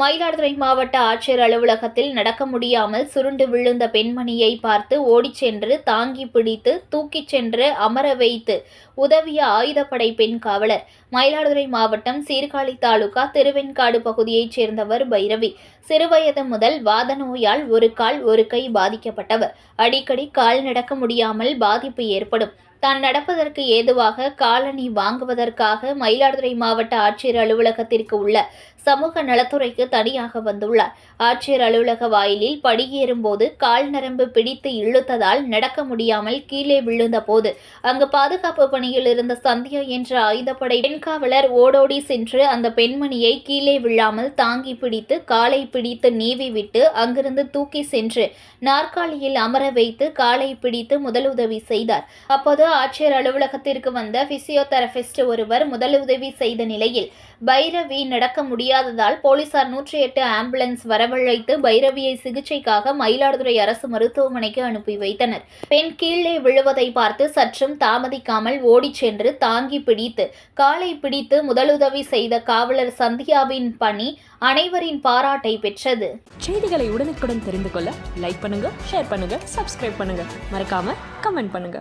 மயிலாடுதுறை மாவட்ட ஆட்சியர் அலுவலகத்தில் நடக்க முடியாமல் சுருண்டு விழுந்த பெண்மணியை பார்த்து ஓடிச் சென்று தாங்கி பிடித்து தூக்கிச் சென்று அமர வைத்து உதவிய ஆயுதப்படை பெண் காவலர். மயிலாடுதுறை மாவட்டம் சீர்காழி தாலுகா திருவெண்காடு பகுதியைச் சேர்ந்தவர் பைரவி. சிறுவயது முதல் வாத நோயால் ஒரு கால் ஒரு கை பாதிக்கப்பட்டவர். அடிக்கடி கால் நடக்க முடியாமல் பாதிப்பு ஏற்படும். தான் நடப்பதற்கு ஏதுவாக காலணி வாங்குவதற்காக மயிலாடுதுறை மாவட்ட ஆட்சியர் அலுவலகத்திற்கு உள்ள சமூக நலத்துறைக்கு தனியாக வந்துள்ளார். ஆட்சியர் அலுவலக வாயிலில் படியேறும்போது கால் நரம்பு பிடித்து இழுத்ததால் நடக்க முடியாமல் கீழே விழுந்த போது அங்கு பாதுகாப்பு பணியில் இருந்த சந்தியா என்ற ஆயுதப்படை பெண்காவலர் ஓடோடி சென்று அந்த பெண்மணியை கீழே விழாமல் தாங்கி பிடித்து காலை பிடித்து நீவி விட்டு அங்கிருந்து தூக்கி சென்று நாற்காலியில் அமர வைத்து காலை பிடித்து முதலுதவி செய்தார். அப்போது ஆட்சியர் அலுவலகத்திற்கு வந்த பிசியோதெரபிஸ்ட் ஒருவர் முதலுதவி செய்த நிலையில் பைரவி நடக்க முடியாததால் போலீசார் நூற்றி எட்டு ஆம்புலன்ஸ் வரவழைத்து பைரவியை சிகிச்சைக்காக மயிலாடுதுறை அரசு மருத்துவமனைக்கு அனுப்பி வைத்தனர். பெண் கீழே விழுவதை பார்த்து சற்றும் தாமதிக்காமல் ஓடிச் சென்று தாங்கி பிடித்து காலை பிடித்து முதலுதவி செய்த காவலர் சந்தியாவின் பணி அனைவரின் பாராட்டை பெற்றது. செய்திகளை உடனுக்குடன் தெரிந்து கொள்ள லைக் பண்ணுங்க ஷேர் பண்ணுங்க சப்ஸ்கிரைப் பண்ணுங்க. மறக்காம கமெண்ட் பண்ணுங்க.